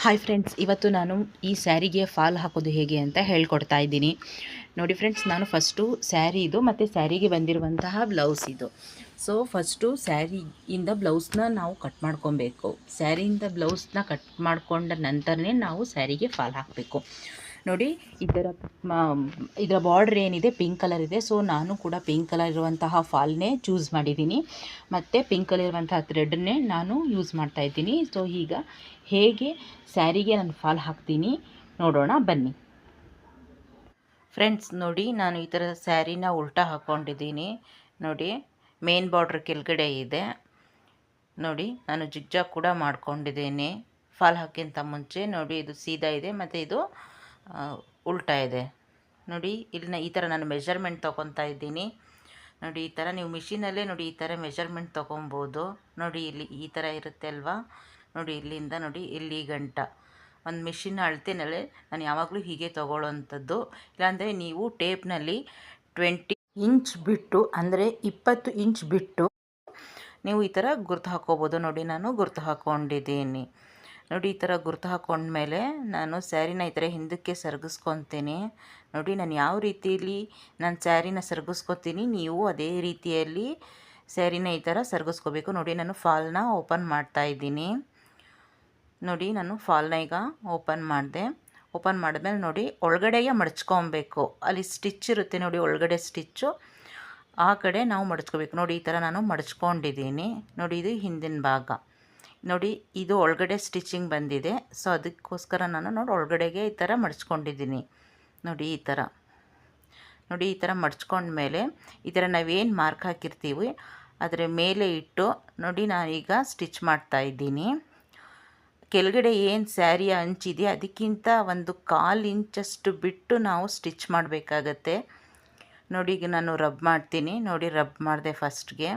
Hi friends ಇವತ್ತು ನಾನು ಈ ಸ್ಯಾರಿಗೆ ಫಾಲ್ ಹಾಕೋದು ಹೇಗೆ ಅಂತ ಹೇಳ್ಕೊಡ್ತಾ ಇದ್ದೀನಿ. ನೋಡಿ ಫ್ರೆಂಡ್ಸ್ ನಾನು ಫಸ್ಟು ಸ್ಯಾರಿ ಇದು ಮತ್ತು ಸ್ಯಾರಿಗೆ ಬಂದಿರುವಂತಹ ಬ್ಲೌಸ್ ಇದು. ಸೊ ಫಸ್ಟು ಸ್ಯಾರಿಯಿಂದ ಬ್ಲೌಸ್ನ ನಾವು ಕಟ್ ಮಾಡ್ಕೊಬೇಕು. ಸ್ಯಾರಿಯಿಂದ ಬ್ಲೌಸ್ನ ಕಟ್ ಮಾಡಿಕೊಂಡ ನಂತರನೇ ನಾವು ಸ್ಯಾರಿಗೆ ಫಾಲ್ ಹಾಕಬೇಕು. ನೋಡಿ, ಇದರ ಇದರ ಬಾರ್ಡ್ರ್ ಏನಿದೆ ಪಿಂಕ್ ಕಲರ್ ಇದೆ. ಸೊ ನಾನು ಕೂಡ ಪಿಂಕ್ ಕಲರ್ ಇರುವಂತಹ ಫಾಲ್ನೇ ಚೂಸ್ ಮಾಡಿದ್ದೀನಿ. ಮತ್ತು ಪಿಂಕ್ ಕಲರ್ ಇರುವಂತಹ ಥ್ರೆಡ್ನೇ ನಾನು ಯೂಸ್ ಮಾಡ್ತಾ ಇದ್ದೀನಿ. ಸೊ ಈಗ ಹೇಗೆ ಸ್ಯಾರಿಗೆ ನಾನು ಫಾಲ್ ಹಾಕ್ತೀನಿ ನೋಡೋಣ, ಬನ್ನಿ. ಫ್ರೆಂಡ್ಸ್ ನೋಡಿ, ನಾನು ಈ ಥರ ಸ್ಯಾರಿನ ಉಲ್ಟಾ ಹಾಕ್ಕೊಂಡಿದ್ದೀನಿ ನೋಡಿ ಮೇನ್ ಬಾರ್ಡ್ರ್ ಕೆಳಗಡೆ ಇದೆ. ನೋಡಿ, ನಾನು ಜಿಗ್ಜಾಗ್ ಕೂಡ ಮಾಡ್ಕೊಂಡಿದ್ದೀನಿ. ಫಾಲ್ ಹಾಕಿಂತ ಮುಂಚೆ, ನೋಡಿ, ಇದು ಸೀದಾ ಇದೆ. ಮತ್ತು ಇದು ಉಲ್ಟಾ ಇದೆ. ನೋಡಿ ಇಲ್ಲಿ ಈ ಥರ ನಾನು ಮೆಷರ್ಮೆಂಟ್ ತೊಗೊತಾ ಇದ್ದೀನಿ. ನೋಡಿ, ಈ ಥರ ನೀವು ಮಿಷಿನಲ್ಲೇ ನೋಡಿ ಈ ಥರ ಮೆಷರ್ಮೆಂಟ್ ತೊಗೊಬೋದು ನೋಡಿ, ಇಲ್ಲಿ ಈ ಥರ ಇರುತ್ತೆ ಅಲ್ವಾ? ನೋಡಿ, ಇಲ್ಲಿಂದ ನೋಡಿ, ಇಲ್ಲಿ ಗಂಟ. ಒಂದು ಮಿಷಿನ್ ಅಳತೆನಲ್ಲೇ ನಾನು ಯಾವಾಗಲೂ ಹೀಗೆ ತೊಗೊಳ್ಳೋವಂಥದ್ದು ಇಲ್ಲಾಂದರೆ ನೀವು ಟೇಪ್ನಲ್ಲಿ ಟ್ವೆಂಟಿ ಇಂಚ್ ಬಿಟ್ಟು, ಅಂದರೆ ಇಪ್ಪತ್ತು ಇಂಚ್ ಬಿಟ್ಟು, ನೀವು ಈ ಥರ ಗುರ್ತು ಹಾಕ್ಕೋಬೋದು ನೋಡಿ, ನಾನು ಗುರ್ತು ಹಾಕ್ಕೊಂಡಿದ್ದೀನಿ ನೋಡಿ, ಈ ಥರ ಗುರ್ತು ಹಾಕೊಂಡ್ಮೇಲೆ ನಾನು ಸ್ಯಾರಿನ ಈ ಥರ ಹಿಂದಕ್ಕೆ ಸರ್ಗಿಸ್ಕೊತೀನಿ. ನೋಡಿ, ನಾನು ಯಾವ ರೀತಿಯಲ್ಲಿ ನಾನು ಸ್ಯಾರಿನ ಸರ್ಗಿಸ್ಕೊತೀನಿ, ನೀವು ಅದೇ ರೀತಿಯಲ್ಲಿ ಸ್ಯಾರಿನ ಈ ಥರ ಸರ್ಗಿಸ್ಕೋಬೇಕು. ನೋಡಿ, ನಾನು ಫಾಲ್ನ ಓಪನ್ ಮಾಡ್ತಾ ಇದ್ದೀನಿ. ನೋಡಿ, ನಾನು ಫಾಲ್ನ ಈಗ ಓಪನ್ ಮಾಡಿದೆ. ಓಪನ್ ಮಾಡಿದ್ಮೇಲೆ ನೋಡಿ, ಒಳಗಡೆಗೆ ಮಡಚ್ಕೊಬೇಕು. ಅಲ್ಲಿ ಸ್ಟಿಚ್ ಇರುತ್ತೆ ನೋಡಿ, ಒಳಗಡೆ ಸ್ಟಿಚ್ಚು. ಆ ಕಡೆ ನಾವು ಮಡಚ್ಕೋಬೇಕು. ನೋಡಿ, ಈ ಥರ ನಾನು ಮಡಚ್ಕೊಂಡಿದ್ದೀನಿ. ನೋಡಿ, ಇದು ಹಿಂದಿನ ಭಾಗ. ನೋಡಿ, ಇದು ಒಳಗಡೆ ಸ್ಟಿಚಿಂಗ್ ಬಂದಿದೆ. ಸೊ ಅದಕ್ಕೋಸ್ಕರ ನಾನು ನೋಡಿ, ಒಳಗಡೆಗೆ ಈ ಥರ ಮಡಚ್ಕೊಂಡಿದ್ದೀನಿ ನೋಡಿ, ಈ ಥರ ನೋಡಿ, ಈ ಥರ ಮಡ್ಚ್ಕೊಂಡ್ಮೇಲೆ ಈ ಥರ ನಾವೇನು ಮಾರ್ಕ್ ಹಾಕಿರ್ತೀವಿ, ಅದರ ಮೇಲೆ ಇಟ್ಟು ನೋಡಿ, ನಾನೀಗ ಸ್ಟಿಚ್ ಮಾಡ್ತಾ ಇದ್ದೀನಿ. ಕೆಳಗಡೆ ಏನು ಸ್ಯಾರಿಯ ಅಂಚಿದೆ ಅದಕ್ಕಿಂತ ಒಂದು ಕಾಲು ಇಂಚಷ್ಟು ಬಿಟ್ಟು ನಾವು ಸ್ಟಿಚ್ ಮಾಡಬೇಕಾಗತ್ತೆ. ನೋಡಿ, ಈಗ ನಾನು ರಬ್ ಮಾಡ್ತೀನಿ. ನೋಡಿ ರಬ್ ಮಾಡಿದೆ ಫಸ್ಟ್ಗೆ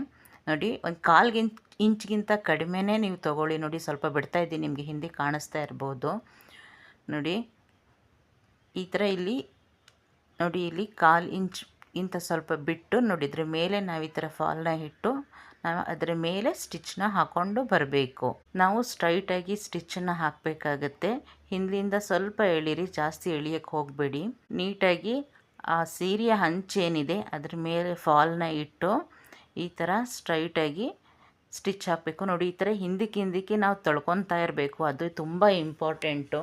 ನೋಡಿ, ಒಂದು ಕಾಲ್ಗಿಂತ ಇಂಚ್ ಇಂಚ್ಗಿಂತ ಕಡಿಮೆನೇ ನೀವು ತೊಗೊಳ್ಳಿ ನೋಡಿ, ಸ್ವಲ್ಪ ಬಿಡ್ತಾ ಇದ್ದೀನಿ, ನಿಮಗೆ ಹಿಂದೆ ಕಾಣಿಸ್ತಾ ಇರ್ಬೋದು. ನೋಡಿ, ಈ ಥರ ಇಲ್ಲಿ, ನೋಡಿ, ಇಲ್ಲಿ ಕಾಲು ಇಂಚ್ ಇಂಥ ಸ್ವಲ್ಪ ಬಿಟ್ಟು, ನೋಡಿ, ಇದ್ರ ಮೇಲೆ ನಾವು ಈ ಥರ ಫಾಲ್ನ ಇಟ್ಟು, ನಾವು ಅದರ ಮೇಲೆ ಸ್ಟಿಚ್ನ ಹಾಕ್ಕೊಂಡು ಬರಬೇಕು. ನಾವು ಸ್ಟ್ರೈಟಾಗಿ ಸ್ಟಿಚ್ಚನ್ನು ಹಾಕಬೇಕಾಗತ್ತೆ. ಹಿಂದಿಂದ ಸ್ವಲ್ಪ ಎಳೀರಿ, ಜಾಸ್ತಿ ಎಳಿಯೋಕ್ಕೆ ಹೋಗಬೇಡಿ. ನೀಟಾಗಿ ಆ ಸೀರೆಯ ಹಂಚೇನಿದೆ ಅದ್ರ ಮೇಲೆ ಫಾಲ್ನ ಇಟ್ಟು ಈ ಥರ ಸ್ಟ್ರೈಟಾಗಿ ಸ್ಟಿಚ್ ಹಾಕಬೇಕು. ನೋಡಿ, ಈ ಥರ ಹಿಂದಕ್ಕೆ ಹಿಂದಕ್ಕೆ ನಾವು ತೊಳ್ಕೊತಾ ಇರಬೇಕು. ಅದು ತುಂಬ ಇಂಪಾರ್ಟೆಂಟು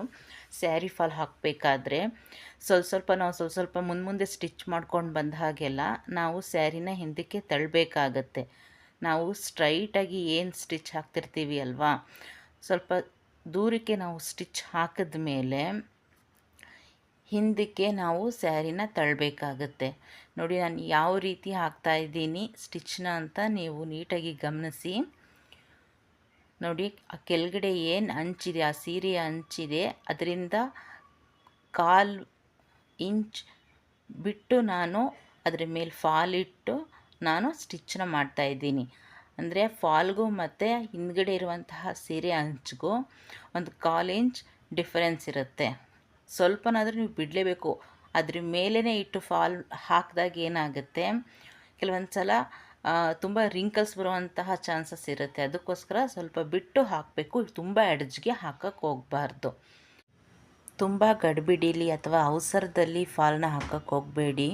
ಸ್ಯಾರಿ ಫಾಲ್ ಹಾಕಬೇಕಾದ್ರೆ ಸ್ವಲ್ಪ ಸ್ವಲ್ಪ ನಾವು ಸ್ವಲ್ಪ ಸ್ವಲ್ಪ ಮುಂದೆ ಮುಂದೆ ಸ್ಟಿಚ್ ಮಾಡ್ಕೊಂಡು ಬಂದ ಹಾಗೆಲ್ಲ ನಾವು ಸ್ಯಾರಿನ ಹಿಂದಕ್ಕೆ ತಳ್ಳಬೇಕಾಗತ್ತೆ ನಾವು ಸ್ಟ್ರೈಟಾಗಿ ಏನು ಸ್ಟಿಚ್ ಹಾಕ್ತಿರ್ತೀವಿ ಅಲ್ವಾ? ಸ್ವಲ್ಪ ದೂರಕ್ಕೆ ನಾವು ಸ್ಟಿಚ್ ಹಾಕಿದ ಮೇಲೆ ಹಿಂದಕ್ಕೆ ನಾವು ಸ್ಯಾರಿನ ತಳ್ಳಬೇಕಾಗತ್ತೆ. ನೋಡಿ, ನಾನು ಯಾವ ರೀತಿ ಹಾಕ್ತಾ ಇದ್ದೀನಿ, ಸ್ಟಿಚ್ನ ಅಂತ ನೀವು ನೀಟಾಗಿ ಗಮನಿಸಿ. ನೋಡಿ, ಆ ಕೆಳಗಡೆ ಏನು ಅಂಚಿದೆ, ಆ ಸೀರೆಯ ಅಂಚಿದೆ, ಅದರಿಂದ ಕಾಲು ಇಂಚ್ ಬಿಟ್ಟು ನಾನು ಅದರ ಮೇಲೆ ಫಾಲ್ ಇಟ್ಟು ನಾನು ಸ್ಟಿಚ್ನ ಮಾಡ್ತಾಯಿದ್ದೀನಿ ಅಂದರೆ ಫಾಲ್ಗೂ ಮತ್ತು ಹಿಂದ್ಗಡೆ ಇರುವಂತಹ ಸೀರೆ ಅಂಚಿಗೂ ಒಂದು ಕಾಲು ಇಂಚ್ ಡಿಫರೆನ್ಸ್ ಇರುತ್ತೆ. ಸ್ವಲ್ಪನಾದರೂ ನೀವು ಬಿಡಲೇಬೇಕು. ಅದ್ರ ಮೇಲೇ ಇಟ್ಟು ಫಾಲ್ ಹಾಕಿದಾಗ ಏನಾಗುತ್ತೆ? ಕೆಲವೊಂದು ಸಲ ತುಂಬ ರಿಂಕಲ್ಸ್ ಬರುವಂತಹ ಚಾನ್ಸಸ್ ಇರುತ್ತೆ. ಅದಕ್ಕೋಸ್ಕರ ಸ್ವಲ್ಪ ಬಿಟ್ಟು ಹಾಕಬೇಕು. ತುಂಬ ಎಡ್ಜ್ಗೆ ಹಾಕಕ್ಕೆ ಹೋಗಬಾರ್ದು. ತುಂಬ ಗಡಿಬಿಡಿಲಿ ಅಥವಾ ಅವಸರದಲ್ಲಿ ಫಾಲ್ನ ಹಾಕಕ್ಕೆ ಹೋಗಬೇಡಿ.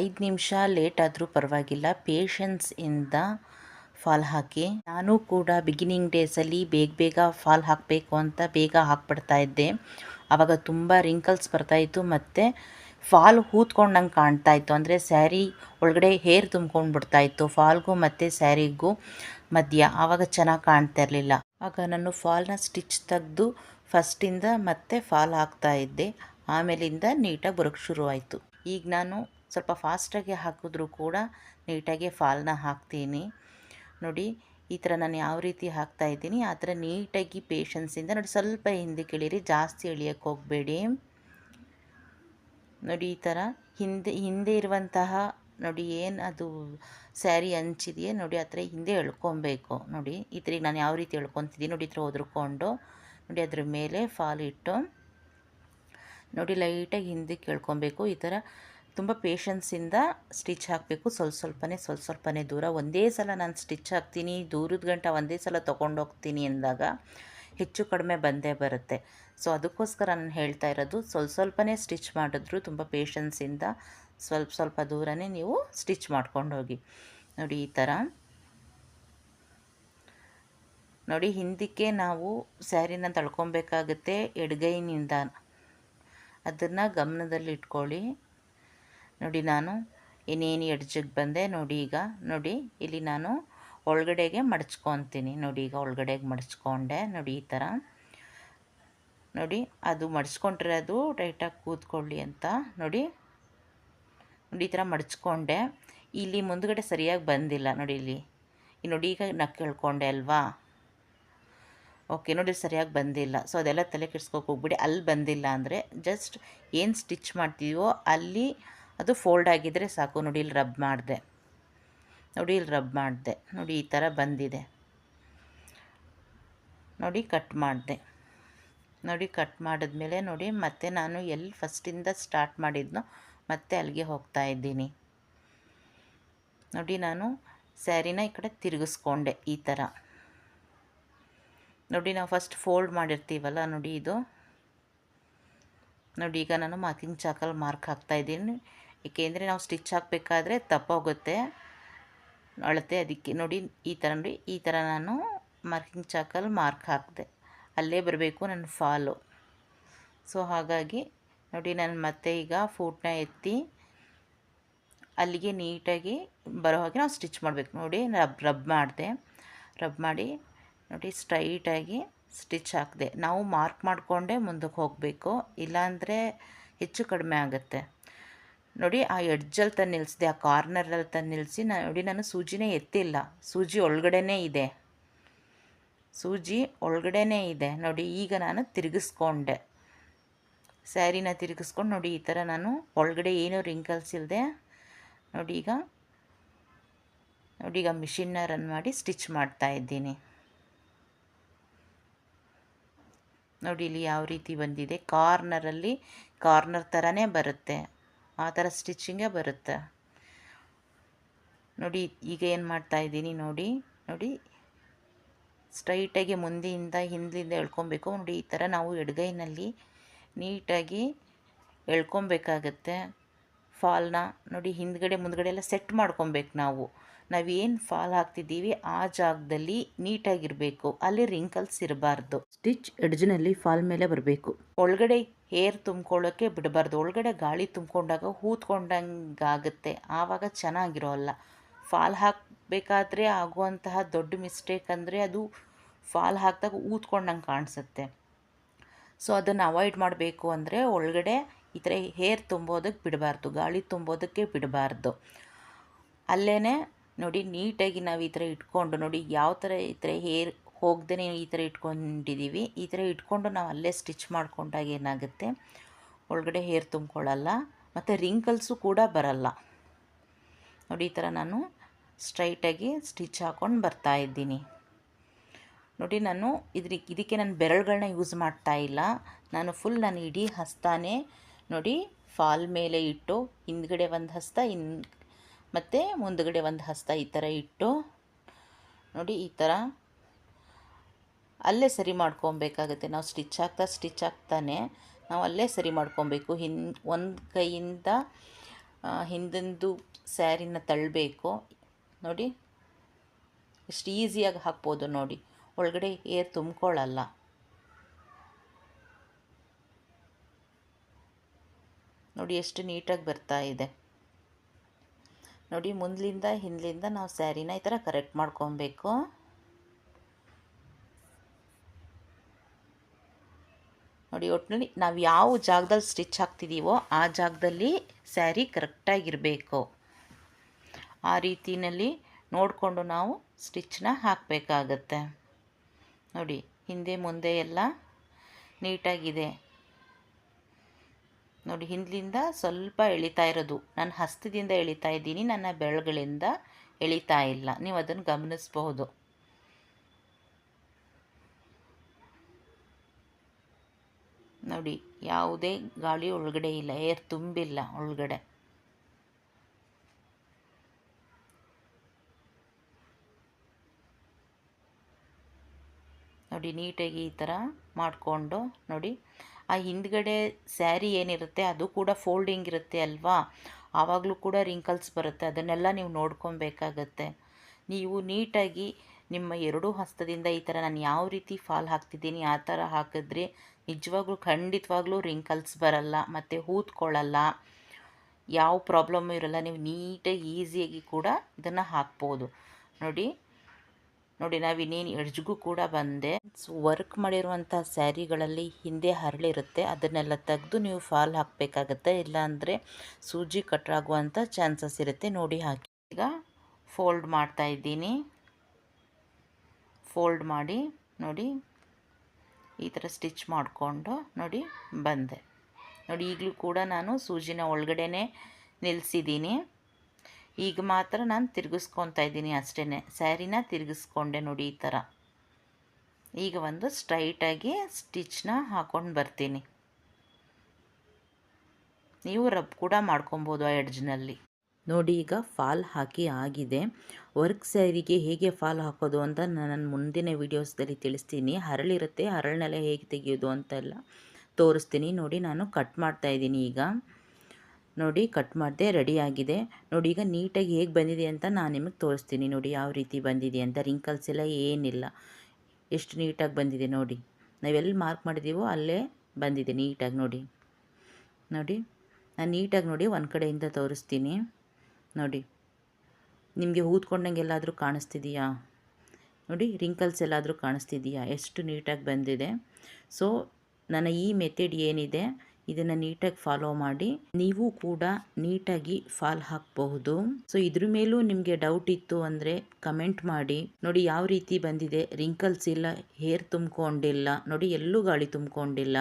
ಐದು ನಿಮಿಷ ಲೇಟ್ ಆದರೂ ಪರವಾಗಿಲ್ಲ. ಪೇಷನ್ಸಿಂದ ಫಾಲ್ ಹಾಕಿ. ನಾನು ಕೂಡ ಬಿಗಿನಿಂಗ್ ಡೇಸಲ್ಲಿ ಬೇಗ ಬೇಗ ಫಾಲ್ ಹಾಕಬೇಕು ಅಂತ ಬೇಗ ಹಾಕ್ಬಿಡ್ತಾ ಇದ್ದೆ. ಆವಾಗ ತುಂಬ ರಿಂಕಲ್ಸ್ ಬರ್ತಾಯಿತ್ತು ಮತ್ತು ಫಾಲ್ ಹೂತ್ಕೊಂಡಂಗೆ ಕಾಣ್ತಾ ಇತ್ತು. ಅಂದರೆ ಸ್ಯಾರಿ ಒಳಗಡೆ ಹೇರ್ ತುಂಬ್ಕೊಂಡು ಬಿಡ್ತಾಯಿತ್ತು ಫಾಲ್ಗೂ ಮತ್ತು ಸ್ಯಾರಿಗೂ ಮಧ್ಯ. ಆವಾಗ ಚೆನ್ನಾಗಿ ಕಾಣ್ತಾ ಇರಲಿಲ್ಲ. ಆಗ ನಾನು ಫಾಲ್ನ ಸ್ಟಿಚ್ ತೆಗೆದು ಫಸ್ಟಿಂದ ಮತ್ತೆ ಫಾಲ್ ಹಾಕ್ತಾ ಇದ್ದೆ. ಆಮೇಲಿಂದ ನೀಟಾಗಿ ಬರೋಕ್ಕೆ ಶುರುವಾಯಿತು ಈಗ ನಾನು ಸ್ವಲ್ಪ ಫಾಸ್ಟಾಗಿ ಹಾಕಿದ್ರೂ ಕೂಡ ನೀಟಾಗಿ ಫಾಲ್ನ ಹಾಕ್ತೀನಿ. ನೋಡಿ ಈ ಥರ ನಾನು ಯಾವ ರೀತಿ ಹಾಕ್ತಾ ಇದ್ದೀನಿ, ಆ ಥರ ನೀಟಾಗಿ ಪೇಷನ್ಸಿಂದ ನೋಡಿ ಸ್ವಲ್ಪ ಹಿಂದಕ್ಕೆ ಇಳೀರಿ ಜಾಸ್ತಿ ಎಳಿಯೋಕ್ಕೆ ಹೋಗಬೇಡಿ. ನೋಡಿ ಈ ಥರ ಹಿಂದೆ ಹಿಂದೆ ಇರುವಂತಹ ನೋಡಿ ಏನು ಅದು ಸ್ಯಾರಿ ಹಂಚಿದೆಯೇ ನೋಡಿ ಆ ಥರ ಹಿಂದೆ ಎಳ್ಕೊಬೇಕು. ನೋಡಿ ಈ ಥರ ನಾನು ಯಾವ ರೀತಿ ಎಳ್ಕೊತಿದ್ದೀನಿ ನೋಡಿ ಈ ಥರ ಹೋದ್ರಕೊಂಡು ನೋಡಿ ಅದ್ರ ಮೇಲೆ ಫಾಲ್ ಇಟ್ಟು ನೋಡಿ ಲೈಟಾಗಿ ಹಿಂದಕ್ಕೆ ಎಳ್ಕೊಬೇಕು. ಈ ಥರ ತುಂಬ ಪೇಷನ್ಸಿಂದ ಸ್ಟಿಚ್ ಹಾಕಬೇಕು. ಸ್ವಲ್ಪ ಸ್ವಲ್ಪನೇ ಸ್ವಲ್ಪ ಸ್ವಲ್ಪನೇ ದೂರ. ಒಂದೇ ಸಲ ನಾನು ಸ್ಟಿಚ್ ಹಾಕ್ತೀನಿ. ದೂರದ ಗಂಟ ಒಂದೇ ಸಲ ತೊಗೊಂಡೋಗ್ತೀನಿ ಅಂದಾಗ ಹೆಚ್ಚು ಕಡಿಮೆ ಬಂದೇ ಬರುತ್ತೆ. ಸೊ ಅದಕ್ಕೋಸ್ಕರ ನಾನು ಹೇಳ್ತಾ ಇರೋದು, ಸ್ವಲ್ಪ ಸ್ವಲ್ಪನೇ ಸ್ಟಿಚ್ ಮಾಡಿದ್ರು ತುಂಬ ಪೇಷನ್ಸಿಂದ ಸ್ವಲ್ಪ ಸ್ವಲ್ಪ ದೂರನೇ ನೀವು ಸ್ಟಿಚ್ ಮಾಡ್ಕೊಂಡು ಹೋಗಿ. ನೋಡಿ ಈ ಥರ. ನೋಡಿ, ಹಿಂದಕ್ಕೆ ನಾವು ಸ್ಯಾರಿನ ತಳ್ಕೊಬೇಕಾಗುತ್ತೆ ಎಡಗೈನಿಂದ. ಅದನ್ನು ಗಮನದಲ್ಲಿ ಇಟ್ಕೊಳ್ಳಿ ನೋಡಿ ನಾನು ಇನ್ನೇನು ಎಡ್ಜಿಗೆ ಬಂದೆ, ನೋಡಿ ಈಗ, ನೋಡಿ, ಇಲ್ಲಿ ನಾನು ಒಳಗಡೆಗೆ ಮಡಚ್ಕೊತೀನಿ. ನೋಡಿ ಈಗ ಒಳಗಡೆಗೆ ಮಡಚ್ಕೊಂಡೆ, ನೋಡಿ ಈ ಥರ. ನೋಡಿ, ಅದು ಮಡಚ್ಕೊಂಡ್ರೆ ಅದು ಟೈಟಾಗಿ ಕೂತ್ಕೊಳ್ಳಿ ಅಂತ. ನೋಡಿ ನೋಡಿ ಈ ಥರ ಮಡಚ್ಕೊಂಡೆ. ಇಲ್ಲಿ ಮುಂದ್ಗಡೆ ಸರಿಯಾಗಿ ಬಂದಿಲ್ಲ, ನೋಡಿ ಇಲ್ಲಿ. ನೋಡಿ ಈಗ ನಕ್ ಕೇಳ್ಕೊಂಡೆ ಅಲ್ವಾ? ಓಕೆ, ನೋಡಿ ಸರಿಯಾಗಿ ಬಂದಿಲ್ಲ. ಸೊ, ಅದೆಲ್ಲ ತಲೆ ಕೆಡ್ಸ್ಕೋಕೆ ಹೋಗ್ಬಿಡಿ. ಅಲ್ಲಿ ಬಂದಿಲ್ಲ ಅಂದರೆ ಜಸ್ಟ್ ಏನು ಸ್ಟಿಚ್ ಮಾಡ್ತೀವೋ ಅಲ್ಲಿ ಅದು ಫೋಲ್ಡ್ ಆಗಿದ್ದರೆ ಸಾಕು. ನೋಡಿ, ಇಲ್ಲಿ ರಬ್ ಮಾಡಿದೆ. ನೋಡಿ, ಇಲ್ಲಿ ರಬ್ ಮಾಡಿದೆ. ನೋಡಿ, ಈ ಥರ ಬಂದಿದೆ. ನೋಡಿ, ಕಟ್ ಮಾಡಿದೆ. ನೋಡಿ, ಕಟ್ ಮಾಡಿದ್ಮೇಲೆ ನೋಡಿ, ಮತ್ತೆ ನಾನು ಎಲ್ಲಿ ಫಸ್ಟಿಂದ ಸ್ಟಾರ್ಟ್ ಮಾಡಿದ್ನೋ ಮತ್ತೆ ಅಲ್ಲಿಗೆ ಹೋಗ್ತಾ ಇದ್ದೀನಿ. ನೋಡಿ, ನಾನು ಸ್ಯಾರಿನ ಈ ಕಡೆ ತಿರುಗಿಸ್ಕೊಂಡೆ ಈ ಥರ. ನೋಡಿ, ನಾವು ಫಸ್ಟ್ ಫೋಲ್ಡ್ ಮಾಡಿರ್ತೀವಲ್ಲ, ನೋಡಿ ಇದು. ನೋಡಿ, ಈಗ ನಾನು ಮಾರ್ಕಿಂಗ್ ಚಾಕಲ್ಲಿ ಮಾರ್ಕ್ ಹಾಕ್ತಾಯಿದ್ದೀನಿ ಏಕೆಂದರೆ ನಾವು ಸ್ಟಿಚ್ ಹಾಕಬೇಕಾದ್ರೆ ತಪ್ಪೋಗುತ್ತೆ. ಅಳತೆ ಅದಕ್ಕೆ ನೋಡಿ, ಈ ಥರ ನೋಡಿ, ಈ ಥರ ನಾನು ಮಾರ್ಕಿಂಗ್ ಚಾಕಲ್ಲಿ ಮಾರ್ಕ್ ಹಾಕಿದೆ. ಅಲ್ಲೇ ಬರಬೇಕು ನನ್ನ ಫಾಲು. ಸೊ, ಹಾಗಾಗಿ ನೋಡಿ ನಾನು ಮತ್ತೆ ಈಗ ಫೂಟ್ನ ಎತ್ತಿ ಅಲ್ಲಿಗೆ ನೀಟಾಗಿ ಬರೋ ಹಾಗೆ ನಾವು ಸ್ಟಿಚ್ ಮಾಡಬೇಕು. ನೋಡಿ ರಬ್ ರಬ್ ಮಾಡಿದೆ. ರಬ್ ಮಾಡಿ ನೋಡಿ ಸ್ಟ್ರೈಟಾಗಿ ಸ್ಟಿಚ್ ಹಾಕಿದೆ. ನಾವು ಮಾರ್ಕ್ ಮಾಡಿಕೊಂಡೇ ಮುಂದಕ್ಕೆ ಹೋಗಬೇಕು. ಇಲ್ಲಾಂದರೆ ಹೆಚ್ಚು ಕಡಿಮೆ ಆಗುತ್ತೆ. ನೋಡಿ, ಆ ಎಡ್ಜಲ್ಲಿ ತಂದು ನಿಲ್ಲಿಸಿದೆ ಆ ಕಾರ್ನರಲ್ಲಿ ತಂದು ನಿಲ್ಲಿಸಿ ನೋಡಿ, ನಾನು ಸೂಜಿನೇ ಎತ್ತಿಲ್ಲ. ಸೂಜಿ ಒಳಗಡೆನೇ ಇದೆ. ಸೂಜಿ ಒಳಗಡೆನೇ ಇದೆ. ನೋಡಿ, ಈಗ ನಾನು ತಿರುಗಿಸ್ಕೊಂಡೆ. ಸ್ಯಾರಿನ ತಿರುಗಿಸ್ಕೊಂಡು ನೋಡಿ, ಈ ಥರ ನಾನು ಒಳಗಡೆ ಏನೂ ರಿಂಕಲ್ಸ್ ಇಲ್ಲದೆ ನೋಡಿ, ಈಗ ನೋಡಿ, ಈಗ ಮಿಷಿನ್ನ ರನ್ ಮಾಡಿ ಸ್ಟಿಚ್ ಮಾಡ್ತಾ ಇದ್ದೀನಿ. ನೋಡಿ, ಇಲ್ಲಿ ಯಾವ ರೀತಿ ಬಂದಿದೆ. ಕಾರ್ನರಲ್ಲಿ, ಕಾರ್ನರ್ ಥರನೇ ಬರುತ್ತೆ. ಆ ಥರ ಸ್ಟಿಚ್ಚಿಂಗೇ ಬರುತ್ತೆ. ನೋಡಿ, ಈಗ ಏನು ಮಾಡ್ತಾ ಇದ್ದೀನಿ ನೋಡಿ ನೋಡಿ. ಸ್ಟ್ರೈಟಾಗಿ ಮುಂದೆಯಿಂದ ಹಿಂದಿಂದ ಎಳ್ಕೊಬೇಕು. ನೋಡಿ, ಈ ಥರ ನಾವು ಎಡಗೈನಲ್ಲಿ ನೀಟಾಗಿ ಎಳ್ಕೊಬೇಕಾಗತ್ತೆ. ಫಾಲ್ನ ನೋಡಿ, ಹಿಂದ್ಗಡೆ ಮುಂದ್ಗಡೆ ಎಲ್ಲ ಸೆಟ್ ಮಾಡ್ಕೊಬೇಕು ನಾವು. ನಾವೇನು ಫಾಲ್ ಹಾಕ್ತಿದ್ದೀವಿ, ಆ ಜಾಗದಲ್ಲಿ ನೀಟಾಗಿರಬೇಕು. ಅಲ್ಲಿ ರಿಂಕಲ್ಸ್ ಇರಬಾರ್ದು. ಸ್ಟಿಚ್ ಎಡ್ಜ್ನಲ್ಲಿ ಫಾಲ್ ಮೇಲೆ ಬರಬೇಕು. ಒಳಗಡೆ ಹೇರ್ ತುಂಬ್ಕೊಳ್ಳೋಕ್ಕೆ ಬಿಡಬಾರ್ದು. ಒಳಗಡೆ ಗಾಳಿ ತುಂಬ್ಕೊಂಡಾಗ ಹೂತ್ಕೊಂಡಂಗಾಗುತ್ತೆ. ಆವಾಗ ಚೆನ್ನಾಗಿರೋಲ್ಲ ಫಾಲ್ ಹಾಕಬೇಕಾದ್ರೆ ಆಗುವಂತಹ ದೊಡ್ಡ ಮಿಸ್ಟೇಕ್ ಅಂದರೆ ಅದು ಫಾಲ್ ಹಾಕಿದಾಗ ಊದ್ಕೊಂಡಂಗೆ ಕಾಣಿಸುತ್ತೆ. ಸೊ, ಅದನ್ನು ಅವಾಯ್ಡ್ ಮಾಡಬೇಕು ಅಂದರೆ ಒಳಗಡೆ ಈ ಥರ ಹೇರ್ ತುಂಬೋದಕ್ಕೆ ಬಿಡಬಾರ್ದು. ಗಾಳಿ ತುಂಬೋದಕ್ಕೆ ಬಿಡಬಾರ್ದು. ಅಲ್ಲೇ ನೋಡಿ, ನೀಟಾಗಿ ನಾವು ಈ ಥರ ಇಟ್ಕೊಂಡು ನೋಡಿ, ಯಾವ ಥರ ಈ ಥರ ಹೇರ್ ಹೋಗ್ದೇ ಈ ಥರ ಇಟ್ಕೊಂಡಿದ್ದೀವಿ. ಈ ಥರ ಇಟ್ಕೊಂಡು ನಾವು ಅಲ್ಲೇ ಸ್ಟಿಚ್ ಮಾಡ್ಕೊಂಡಾಗ ಏನಾಗುತ್ತೆ? ಒಳಗಡೆ ಹೇರ್ ತುಂಬಿಕೊಳ್ಳಲ್ಲ, ಮತ್ತು ರಿಂಕಲ್ಸು ಕೂಡ ಬರಲ್ಲ. ನೋಡಿ, ಈ ಥರ ನಾನು ಸ್ಟ್ರೈಟಾಗಿ ಸ್ಟಿಚ್ ಹಾಕ್ಕೊಂಡು ಬರ್ತಾ ಇದ್ದೀನಿ. ನೋಡಿ, ನಾನು ಇದ್ರ, ಇದಕ್ಕೆ ನಾನು ಬೆರಳುಗಳನ್ನ ಯೂಸ್ ಮಾಡ್ತಾ ಇಲ್ಲ. ನಾನು ಫುಲ್ ನಾನು ಇಡೀ ಹಸ್ತಾನೆ ನೋಡಿ ಫಾಲ್ ಮೇಲೆ ಇಟ್ಟು, ಹಿಂದ್ಗಡೆ ಒಂದು ಹಸ್ತ ಇನ್ ಮತ್ತು ಮುಂದ್ಗಡೆ ಒಂದು ಹಸ್ತ ಈ ಥರ ಇಟ್ಟು, ನೋಡಿ, ಈ ಥರ ಅಲ್ಲೇ ಸರಿ ಮಾಡ್ಕೊಬೇಕಾಗುತ್ತೆ. ನಾವು ಸ್ಟಿಚ್ ಹಾಕ್ತಾ ಸ್ಟಿಚ್ ಹಾಕ್ತಾನೆ ನಾವು ಅಲ್ಲೇ ಸರಿ ಮಾಡ್ಕೊಬೇಕು. ಹಿನ್, ಒಂದು ಕೈಯಿಂದ ಹಿಂದಿಂದು ಸ್ಯಾರಿನ ತಳ್ಳಬೇಕು ನೋಡಿ, ಎಷ್ಟು ಈಸಿಯಾಗಿ ಹಾಕ್ಬೋದು ನೋಡಿ. ಒಳಗಡೆ ಏರ್ ತುಂಬ್ಕೊಳ್ಳಲ್ಲ. ನೋಡಿ, ಎಷ್ಟು ನೀಟಾಗಿ ಬರ್ತಾ ಇದೆ. ನೋಡಿ, ಮುಂದ್ಲಿಂದ ಹಿಂದ್ಲಿಂದ ನಾವು ಸ್ಯಾರಿನ ಈ ಥರ ಕರೆಕ್ಟ್ ಮಾಡ್ಕೊಬೇಕು. ನೋಡಿ ಒಟ್ಟಿನಲ್ಲಿ ನಾವು ಯಾವ ಜಾಗದಲ್ಲಿ ಸ್ಟಿಚ್ ಹಾಕ್ತಿದ್ದೀವೋ ಆ ಜಾಗದಲ್ಲಿ ಸ್ಯಾರಿ ಕರೆಕ್ಟಾಗಿರಬೇಕು ಆ ರೀತಿಯಲ್ಲಿ ನೋಡಿಕೊಂಡು ನಾವು ಸ್ಟಿಚ್ನ ಹಾಕಬೇಕಾಗತ್ತೆ. ನೋಡಿ, ಹಿಂದೆ ಮುಂದೆ ಎಲ್ಲ ನೀಟಾಗಿದೆ. ನೋಡಿ ಹಿಂದಿಂದ ಸ್ವಲ್ಪ ಎಳಿತಾ ಇರೋದು. ನಾನು ಹಸ್ತದಿಂದ ಎಳಿತಾ ಇದ್ದೀನಿ, ನನ್ನ ಬೆರಳುಗಳಿಂದ ಎಳಿತಾ ಇಲ್ಲ. ನೀವು ಅದನ್ನು ಗಮನಿಸಬಹುದು. ನೋಡಿ, ಯಾವುದೇ ಗಾಳಿ ಒಳಗಡೆ ಇಲ್ಲ ಏರ್ ತುಂಬಿಲ್ಲ ಒಳಗಡೆ. ನೋಡಿ, ನೀಟಾಗಿ ಈ ಥರ ಮಾಡಿಕೊಂಡು ನೋಡಿ, ಆ ಹಿಂದ್ಗಡೆ ಸ್ಯಾರಿ ಏನಿರುತ್ತೆ, ಅದು ಕೂಡ ಫೋಲ್ಡಿಂಗ್ ಇರುತ್ತೆ ಅಲ್ವಾ? ಆವಾಗಲೂ ಕೂಡ ರಿಂಕಲ್ಸ್ ಬರುತ್ತೆ, ಅದನ್ನೆಲ್ಲ ನೀವು ನೋಡ್ಕೊಬೇಕಾಗತ್ತೆ. ನೀವು ನೀಟಾಗಿ ನಿಮ್ಮ ಎರಡೂ ಹಸ್ತದಿಂದ ಈ ಥರ ನಾನು ಯಾವ ರೀತಿ ಫಾಲ್ ಹಾಕ್ತಿದ್ದೀನಿ, ಆ ಥರ ಹಾಕಿದ್ರೆ ನಿಜವಾಗ್ಲೂ ಖಂಡಿತವಾಗ್ಲೂ ರಿಂಕಲ್ಸ್ ಬರಲ್ಲ, ಮತ್ತು ಊದ್ಕೊಳ್ಳಲ್ಲ ಯಾವ ಪ್ರಾಬ್ಲಮ್ಮು ಇರಲ್ಲ, ನೀವು ನೀಟಾಗಿ ಈಸಿಯಾಗಿ ಕೂಡ ಇದನ್ನು ಹಾಕ್ಬೋದು. ನೋಡಿ ನೋಡಿ ನಾವು ಇನ್ನೇನು ಎಡ್ಜ್ಗೂ ಕೂಡ ಬಂದೆ. ವರ್ಕ್ ಮಾಡಿರುವಂಥ ಸ್ಯಾರಿಗಳಲ್ಲಿ ಹಿಂದೆ ಹರಳಿರುತ್ತೆ ಅದನ್ನೆಲ್ಲ ತೆಗೆದು ನೀವು ಫಾಲ್ ಹಾಕಬೇಕಾಗತ್ತೆ, ಇಲ್ಲಾಂದರೆ ಸೂಜಿ ಕಟ್ರಾಗುವಂಥ ಚಾನ್ಸಸ್ ಇರುತ್ತೆ. ನೋಡಿ ಹಾಕಿ ಈಗ ಫೋಲ್ಡ್ ಮಾಡ್ತಾ ಇದ್ದೀನಿ. ಫೋಲ್ಡ್ ಮಾಡಿ, ನೋಡಿ, ಈ ಥರ ಸ್ಟಿಚ್ ಮಾಡಿಕೊಂಡು, ನೋಡಿ, ಬಂದೆ. ನೋಡಿ, ಈಗಲೂ ಕೂಡ ನಾನು ಸೂಜಿನ ಒಳಗಡೆನೇ ನಿಲ್ಲಿಸಿದ್ದೀನಿ ಈಗ ಮಾತ್ರ ನಾನು ತಿರುಗಿಸ್ಕೊತಾ ಇದ್ದೀನಿ ಅಷ್ಟೇ ಸ್ಯಾರಿನ ತಿರುಗಿಸ್ಕೊಂಡೆ ನೋಡಿ ಈ ಥರ. ಈಗ ಒಂದು ಸ್ಟ್ರೈಟಾಗಿ ಸ್ಟಿಚ್ನ ಹಾಕ್ಕೊಂಡು ಬರ್ತೀನಿ. ನೀವು ರಬ್ ಕೂಡ ಮಾಡ್ಕೊಬೋದು ಆ ಎಡ್ಜ್ನಲ್ಲಿ. ನೋಡಿ, ಈಗ ಫಾಲ್ ಹಾಕಿ ಆಗಿದೆ. ವರ್ಕ್ ಸ್ಯಾರಿಗೆ ಹೇಗೆ ಫಾಲ್ ಹಾಕೋದು ಅಂತ ನಾನು ಮುಂದಿನ ವೀಡಿಯೋಸ್ದಲ್ಲಿ ತಿಳಿಸ್ತೀನಿ. ಹರಳಿರುತ್ತೆ ಹರಳನ್ನೆಲ್ಲ ಹೇಗೆ ತೆಗೆಯೋದು ಅಂತೆಲ್ಲ ತೋರಿಸ್ತೀನಿ. ನೋಡಿ, ನಾನು ಕಟ್ ಮಾಡ್ತಾ ಇದ್ದೀನಿ ಈಗ. ನೋಡಿ, ಕಟ್ ಮಾಡಿದೆ ರೆಡಿಯಾಗಿದೆ ನೋಡಿ, ಈಗ ನೀಟಾಗಿ ಹೇಗೆ ಬಂದಿದೆ ಅಂತ ನಾನು ನಿಮಗೆ ತೋರಿಸ್ತೀನಿ. ನೋಡಿ, ಯಾವ ರೀತಿ ಬಂದಿದೆ ಅಂತ. ರಿಂಕಲ್ಸ್ ಎಲ್ಲ ಏನಿಲ್ಲ. ಎಷ್ಟು ನೀಟಾಗಿ ಬಂದಿದೆ ನೋಡಿ. ನಾವೆಲ್ಲಿ ಮಾರ್ಕ್ ಮಾಡಿದ್ದೀವೋ ಅಲ್ಲೇ ಬಂದಿದೆ ನೀಟಾಗಿ ನೋಡಿ. ನೋಡಿ, ನಾನು ನೀಟಾಗಿ ನೋಡಿ ಒಂದು ಕಡೆಯಿಂದ ತೋರಿಸ್ತೀನಿ. ನೋಡಿ. ನಿಮಗೆ ಊದ್ಕೊಂಡಂಗೆ ಎಲ್ಲಾದರೂ ಕಾಣಿಸ್ತಿದೆಯಾ? ನೋಡಿ ರಿಂಕಲ್ಸ್ ಎಲ್ಲಾದರೂ ಕಾಣಿಸ್ತಿದೆಯಾ? ಎಷ್ಟು ನೀಟಾಗಿ ಬಂದಿದೆ. ಸೊ ನನ್ನ ಈ ಮೆಥಡ್ ಏನಿದೆ, ಇದನ್ನು ನೀಟಾಗಿ ಫಾಲೋ ಮಾಡಿ. ನೀವು ಕೂಡ ನೀಟಾಗಿ ಫಾಲ್ ಹಾಕಬಹುದು. ಸೊ ಇದ್ರ ಮೇಲೂ ನಿಮಗೆ ಡೌಟ್ ಇತ್ತು ಅಂದರೆ ಕಮೆಂಟ್ ಮಾಡಿ. ನೋಡಿ, ಯಾವ ರೀತಿ ಬಂದಿದೆ? ರಿಂಕಲ್ಸ್ ಇಲ್ಲ ಹೇರ್ ತುಂಬಿಕೊಂಡಿಲ್ಲ. ನೋಡಿ, ಎಲ್ಲೂ ಗಾಳಿ ತುಂಬಿಕೊಂಡಿಲ್ಲ.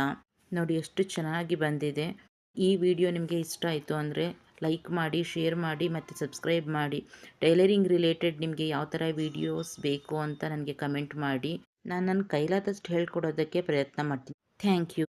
ನೋಡಿ, ಎಷ್ಟು ಚೆನ್ನಾಗಿ ಬಂದಿದೆ. ಈ ವಿಡಿಯೋ ನಿಮಗೆ ಇಷ್ಟ ಆಯಿತು ಅಂದರೆ ಲೈಕ್ ಮಾಡಿ ಶೇರ್ ಮಾಡಿ ಮತ್ತು ಸಬ್ಸ್ಕ್ರೈಬ್ ಮಾಡಿ. ಟೈಲರಿಂಗ್ ರಿಲೇಟೆಡ್ ನಿಮಗೆ ಯಾವ ಥರ ವೀಡಿಯೋಸ್ ಬೇಕು ಅಂತ ನನಗೆ ಕಮೆಂಟ್ ಮಾಡಿ. ನಾನು ನನ್ನ ಕೈಲಾದಷ್ಟು ಹೇಳ್ಕೊಡೋದಕ್ಕೆ ಪ್ರಯತ್ನ ಮಾಡ್ತೀನಿ. Thank you